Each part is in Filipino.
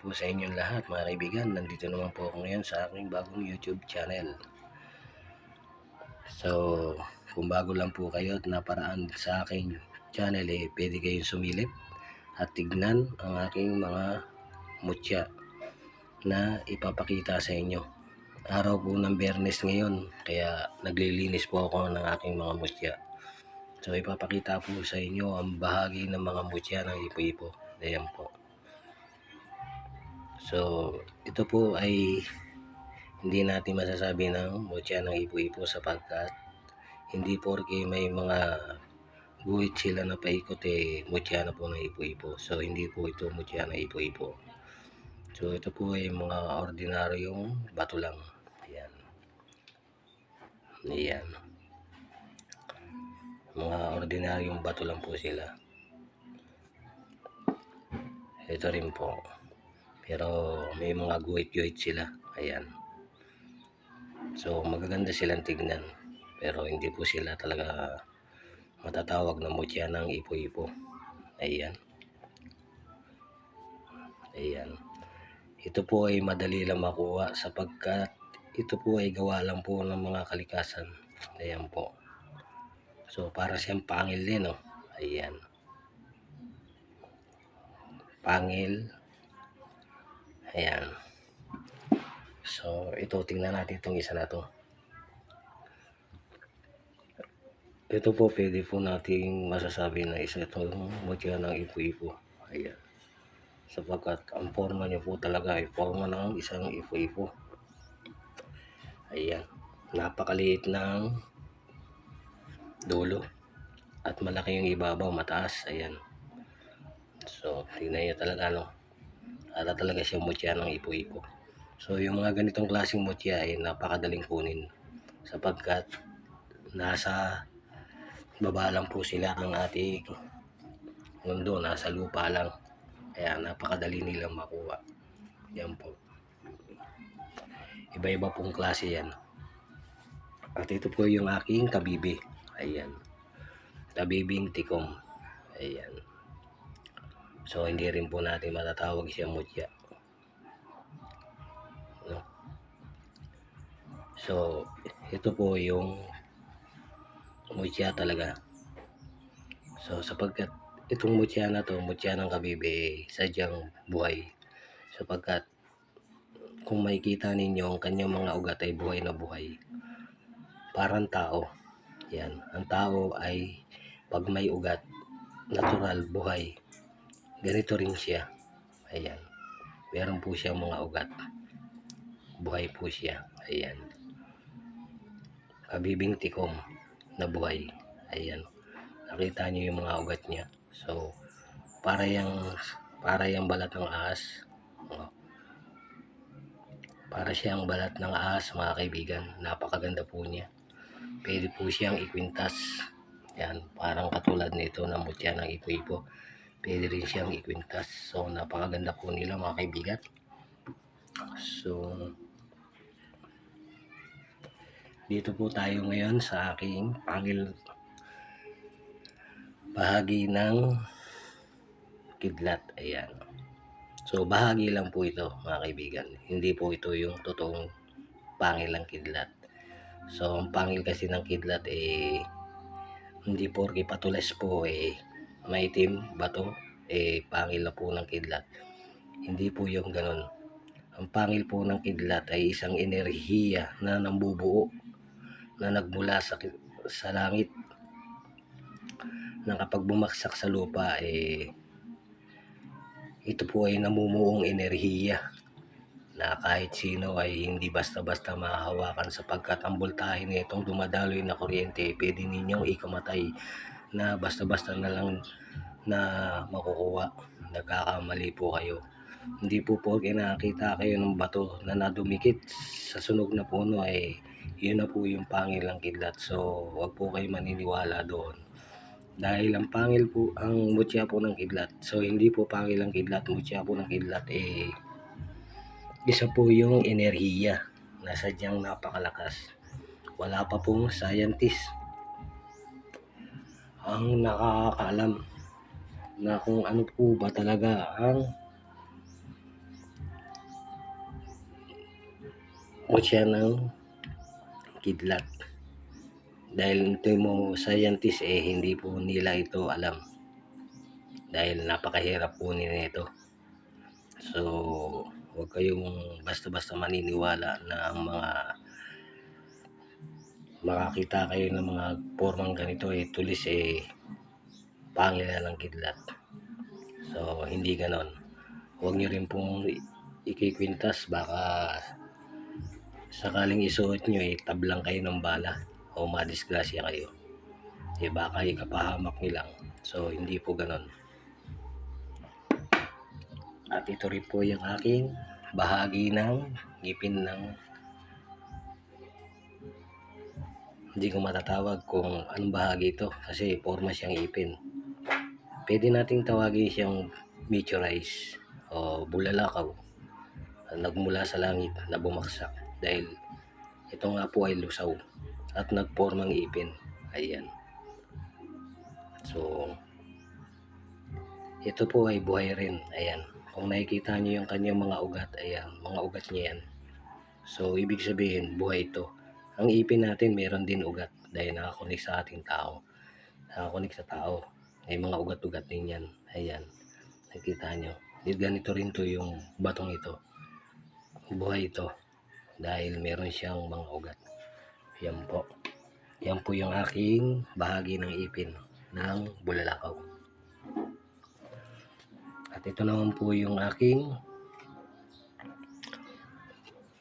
po sa inyong lahat mga kaibigan. Nandito naman po ako ngayon sa aking bagong YouTube channel. So, kung bago lang po kayo at naparaan sa aking channel, eh, pwede kayong sumilip at tignan ang aking mga mutya na ipapakita sa inyo. Araw po ng Bernes ngayon, kaya naglilinis po ako ng aking mga mutya. So, ipapakita po sa inyo ang bahagi ng mga mutya ng ipo-ipo. Ayan po. So, ito po ay hindi natin masasabi ng mutya ng ipo-ipo sapagkat hindi porke may mga guhit sila na paikot eh mutya na po ng ipo-ipo. So, hindi po ito mutya ng ipo-ipo. So, ito po ay mga ordinaryong bato lang. Ayan. Ayan. Mga ordinaryong bato lang po sila. Ito rin po. Pero may mga guhit-guhit sila. Ayan. So magaganda silang tignan. Pero hindi po sila talaga matatawag na mutya ng ipo-ipo. Ayan. Ayan. Ito po ay madali lang makuha sapagkat ito po ay gawa lang po ng mga kalikasan. Ayan po. So para siyang pangil din, oh. Ayan. Pangil. Ayan. So, ito, tingnan natin itong isa na to. Ito po, pwede po nating masasabi na isa itong mutya ng ipo-ipo. Ayan. Sapagkat ang forma niya po talaga ay forma ng isang ipo-ipo. Ayan. Napakaliit ng dulo. At malaki yung ibabaw, mataas. Ayan. So, tingnan niyo talaga, no? Para talaga siya mutya ng ipo-ipo. So, yung mga ganitong klaseng mutya ay napakadaling kunin. Sapagkat nasa baba lang po sila ng ating mundo. Nasa lupa lang. Kaya napakadali nilang makuha. Yan po. Iba-iba pong klase yan. At ito po yung aking kabibi. Ayan. Kabibing tikom. Ayan. So, hindi rin po natin matatawag siya mutya. No? So, ito po yung mutya talaga. So, sapagkat itong mutya na to, mutya ng kabibi, sadyang buhay. Sapagkat kung makikita ninyo ang kanyang mga ugat ay buhay na buhay. Parang tao. Yan. Ang tao ay pag may ugat, natural, buhay. Ganito rin siya. Ayan. Meron po siya mga ugat. Buhay po siya. Ayan. Kabibing tikom na buhay. Ayan. Nakita niyo yung mga ugat niya. So, para yung para yung balat ng ahas. Oh. Para siyang balat ng ahas, mga kaibigan. Napakaganda po niya. Pwede po siyang ikwintas. Yan, parang katulad nito na mutya ng ipo-ipo. Pwede rin siyang ikwintas. So, napakaganda po nila mga kaibigan. So, dito po tayo ngayon sa aking pangil bahagi ng kidlat. Ayan. So, bahagi lang po ito, mga kaibigan. Hindi po ito yung totoong pangil ng kidlat. So, ang pangil kasi ng kidlat, eh, hindi porke patules po, eh, maitim, bato, eh, pangil na po ng kidlat. Hindi po yung ganun. Ang pangil po ng kidlat ay isang enerhiya na nambubuo na nagmula sa, sa langit na kapag bumaksak sa lupa, eh, ito po ay namumuong enerhiya na kahit sino ay hindi basta-basta mahahawakan sapagkat ang voltahe nitong dumadaloy na kuryente pwede ninyong ikamatay na basta-basta na lang na makukuha. Nagkakamali po kayo. Hindi po po nakakita kayo ng bato na nadumikit sa sunog na puno ay yun na po yung pangil ng kidlat. So, wag po kayo maniniwala doon. Dahil ang pangil po, ang mutya po ng kidlat. So, hindi po pangil ang kidlat, mutya po ng kidlat. Eh, isa po yung enerhiya na sadyang napakalakas. Wala pa pong scientist ang nakakaalam na kung ano po ba talaga ang o siya ng kidlat. Dahil ito mo scientist eh hindi po nila ito alam. Dahil napakahirap po nila ito. So, huwag kayong basta-basta maniniwala na ang mga makakita kayo ng mga formang ganito eh tulis eh pangil ng kidlat. So, hindi ganon. Huwag nyo rin pong ikikwintas baka sakaling isuot nyo eh tablang kayo ng bala o madisgrasya kayo. Eh baka ikapahamak nyo lang. So, hindi po ganon. At ito rin po yung aking bahagi ng ngipin ng hindi ko matatawag kung anong bahagi ito kasi forma siyang ipin. Pwede nating tawagin siyang meteorize o bulalakaw na nagmula sa langit na bumaksak dahil ito nga po ay lusaw at nagpormang ipin. Ayan. So, ito po ay buhay rin. Ayan. Kung nakikita niyo yung kanyang mga ugat, ayan, mga ugat niya yan. So, ibig sabihin, buhay ito. Ang ipin natin, meron din ugat dahil nakakunik sa ating tao. Nakakunik sa tao. May mga ugat-ugat din yan. Ayan. Nakikita nyo. Ganito rin to yung batong ito. Buhay ito. Dahil meron siyang mga ugat. Yan po. Yan po yung aking bahagi ng ipin ng bulalakaw. At ito naman po yung aking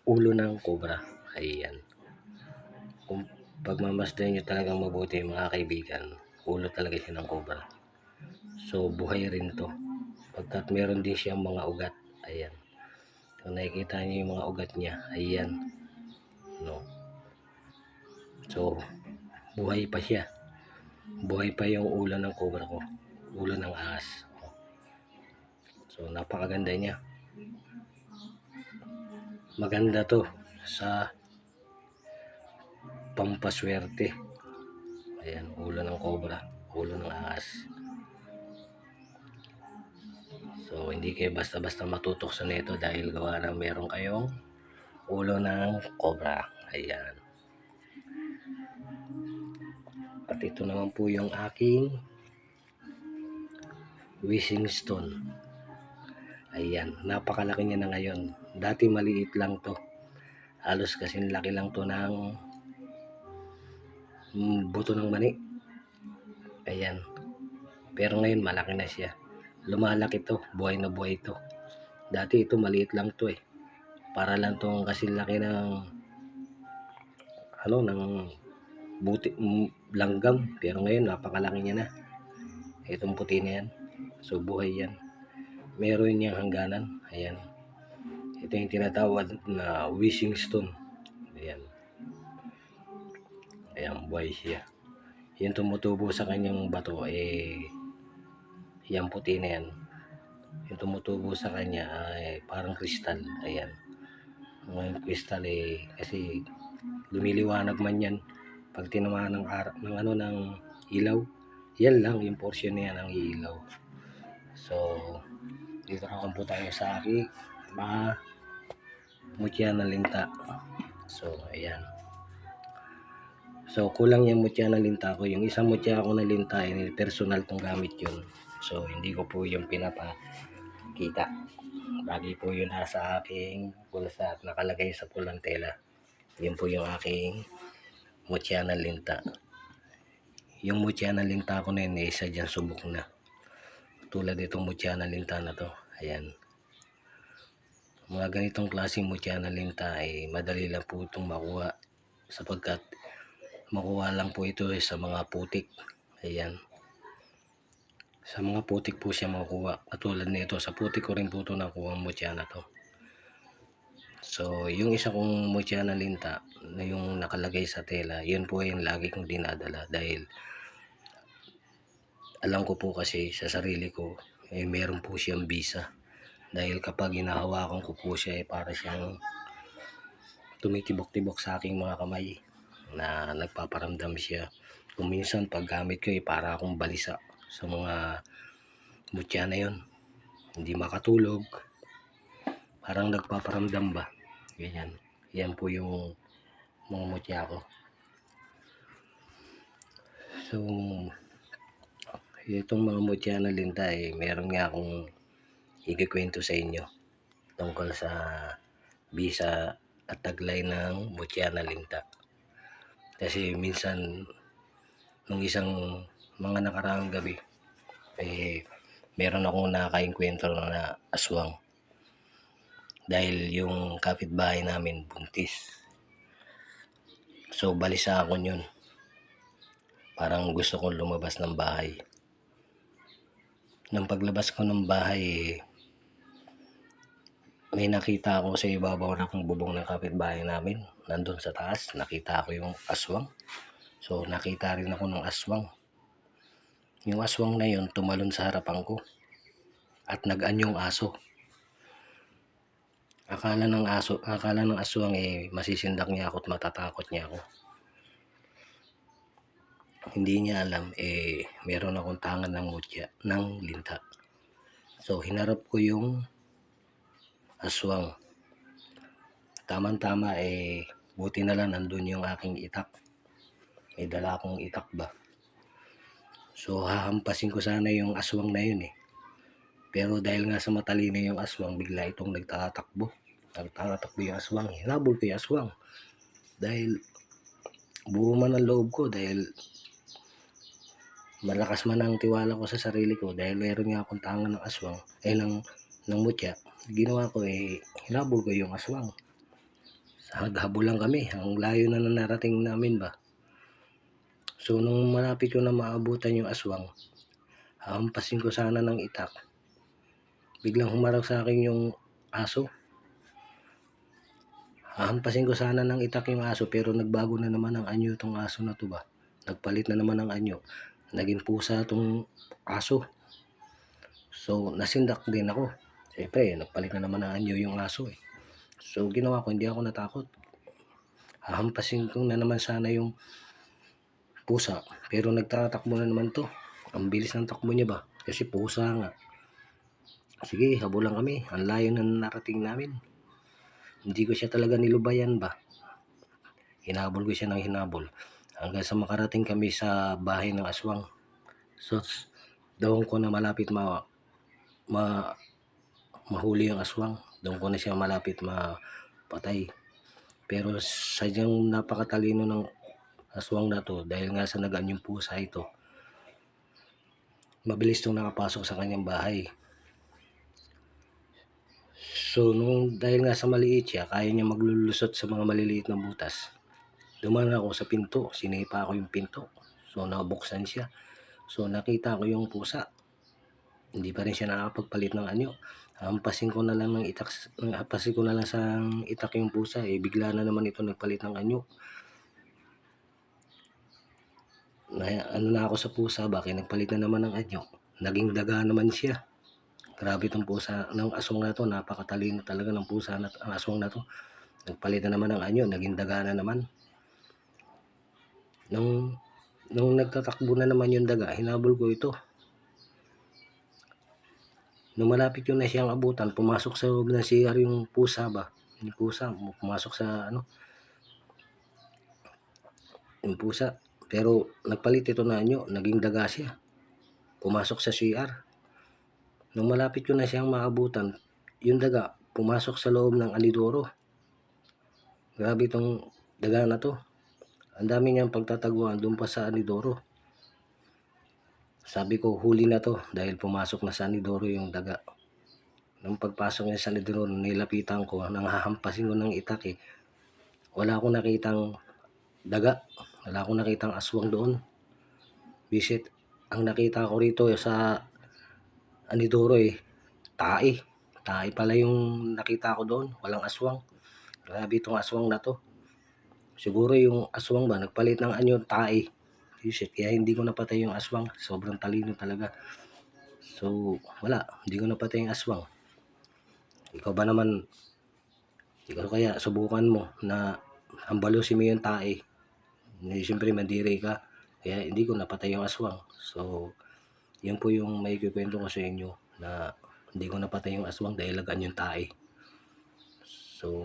ulo ng cobra. Ayan. Pagmamasdan nyo talagang mabuti mga kaibigan, ulo talaga siya ng cobra. So, buhay rin to. Pagkat meron din siyang mga ugat. Ayan. Kung nakikita niyo yung mga ugat niya, ayan. No. So, buhay pa siya. Buhay pa yung ulo ng cobra ko. Ulo ng ahas. So, napakaganda niya. Maganda to sa pampaswerte. Ayan, ulo ng cobra. Ulo ng ahas. So, hindi kayo basta-basta matutokso nito dahil gawa na meron kayong ulo ng cobra. Ayan. At ito naman po yung aking wishing stone. Ayan, napakalaki niya na ngayon. Dati maliit lang to. Halos kasing laki lang to ng buto ng mani. Ayan. Pero ngayon malaki na siya. Lumalaki to, buhay na buhay to. Dati ito maliit lang to eh. Para lang tong kasing laki ng ano, ng buti, mm, langgam. Pero ngayon napakalaki niya na. Itong puti na yan. So buhay yan meron niyang hangganan. Ayan. Ito yung tinatawag na wishing stone. Ayan. Ayan, buhay siya. Yung tumutubo sa kanyang bato, eh, yan puti na yan. Yung tumutubo sa kanya, ay parang kristal. Ayan. Ngayon, kristal eh, kasi lumiliwanag man yan. Pag tinamaan ng, ng ano, ng ilaw, yan lang, yung portion na yan ang ilaw. So, dito naman po tayo sa aking mga mutya na linta. So, ayan. So, kulang yung mutya na linta ko. Yung isang mutya ako na linta, eh, personal kong gamit yun. So, hindi ko po yung pinapakita. Lagi po yun nasa aking bulsa at nakalagay sa pulang tela. Yun po yung aking mutya na linta. Yung mutya na linta ko na yun, eh, isa dyan subok na tulad itong Mutyana linta na to. Ayan. Mga ganitong klaseng Mutyana linta ay madali lang po itong makuha sapagkat makuha lang po ito sa mga putik. Ayan. Sa mga putik po siya makukuha. Katulad nito, sa putik ko rin po ito nakuha ang Mutyana to. So, yung isa kong Mutyana linta na yung nakalagay sa tela, yun po yung lagi kong dinadala dahil alam ko po kasi sa sarili ko, eh, meron po siyang visa. Dahil kapag hinahawakan ko po siya, eh, para siyang tumitibok-tibok sa aking mga kamay na nagpaparamdam siya. Kung minsan paggamit ko, eh, para akong balisa sa mga mutya na yun. Hindi makatulog. Parang nagpaparamdam ba? Ganyan. Yan po yung mga mutya ko. So, itong mga mutya na linta eh, meron nga akong ikikwento sa inyo tungkol sa bisa at taglay ng mutya na linta. Kasi minsan, nung isang mga nakaraang gabi, eh, meron akong nakakaing kwento na aswang. Dahil yung kapitbahay namin buntis. So, balisa ako yun. Parang gusto kong lumabas ng bahay. Nung paglabas ko ng bahay, eh, may nakita ako sa ibabaw ng bubong ng kapitbahay namin. Nandun sa taas, nakita ko yung aswang. So, nakita rin ako ng aswang. Yung aswang na yun, tumalon sa harapan ko. At nag-anyong aso. Akala ng aso, akala ng aswang eh masisindak niya ako at matatakot niya ako. Hindi niya alam eh meron akong tangan ng mutya, ng linta. So hinarap ko yung aswang. Tama-tama eh buti na lang nandun yung aking itak. May dala akong itak ba. So hahampasin ko sana yung aswang na yun eh. Pero dahil nga sa matalino yung aswang, bigla itong nagtatakbo. Nagtatakbo yung aswang. Hinabol ko yung aswang. Dahil buo man ang loob ko dahil malakas man ang tiwala ko sa sarili ko dahil meron nga akong tangan ng aswang eh ng, ng mutya ginawa ko eh hinabol ko yung aswang. Haghabol lang kami ang layo na na narating namin ba? So nung malapit ko na maabutan yung aswang hampasin ko sana ng itak. Biglang humarap sa akin yung aso. Hahampasin ko sana ng itak yung aso pero nagbago na naman ang anyo tong aso na to ba? Nagpalit na naman ang anyo. Naging pusa tong aso. So nasindak din ako siyempre nagpalit na naman ang anyo yung aso eh. So ginawa ko hindi ako natakot. Hahampasin ko na naman sana yung pusa. Pero nagtatakbo na naman to. Ang bilis ng takbo niya ba? Kasi pusa nga. Sige habulan kami. Ang layo na narating namin. Hindi ko siya talaga nilubayan ba? Hinabol ko siya ng hinabol. Hanggang sa makarating kami sa bahay ng aswang. So doon ko na malapit ma, ma mahuli yung aswang doon ko na siya malapit mapatay pero sadyang napakatalino ng aswang na to dahil nga sa nagaan yung pusa ito mabilis itong nakapasok sa kanyang bahay So, nung dahil nga sa maliit siya, kaya niya maglulusot sa mga maliliit na butas. Dumaan ako sa pinto, sinipa ko yung pinto. So, nabuksan siya. So, nakita ko yung pusa. Hindi pa rin siya nakapagpalit ng anyo. Hampasin ko na lang ng itak, hampasin ko na lang sa itak yung pusa. Eh, bigla na naman ito nagpalit ng anyo. Na, ano na ako sa pusa, bakit nagpalit na naman ng anyo? Naging daga naman siya. Grabe itong pusa ng aswang na to. Napakatalino talaga ng pusa na ang aswang na to. Nagpalit na naman ng anyo. Naging daga na naman. Nung, nung nagtatakbo na naman yung daga, hinabol ko ito. Nung malapit yun na abutan, pumasok sa loob ng CR yung pusa ba? Yung pusa, pumasok sa ano? Yung pusa. Pero nagpalit ito na anyo. Naging daga siya. Pumasok sa CR. Nung malapit ko na maabutan, yung daga, pumasok sa loob ng anidoro. Grabe itong daga na to. Ang dami niyang pagtataguan doon pa sa anidoro. Sabi ko, huli na to dahil pumasok na sa anidoro yung daga. Nung pagpasok niya sa anidoro, nilapitan ko, nang hahampasin ko ng itak eh. Wala akong nakitang daga. Wala akong nakitang aswang doon. Visit. Ang nakita ko rito sa Anidoro eh, tae. Tae pala yung nakita ko doon, walang aswang. Grabe itong aswang na to. Siguro yung aswang ba, nagpalit ng anyo tae. Shit, kaya hindi ko napatay yung aswang. Sobrang talino talaga. So, wala. Hindi ko napatay yung aswang. Ikaw ba naman, ikaw kaya subukan mo na hambalusin mo yung tae. Siyempre, mandiri ka. Kaya hindi ko napatay yung aswang. So, yan po yung may kikwento ko sa inyo na hindi ko napatay yung aswang dahil lagan yung tae. So,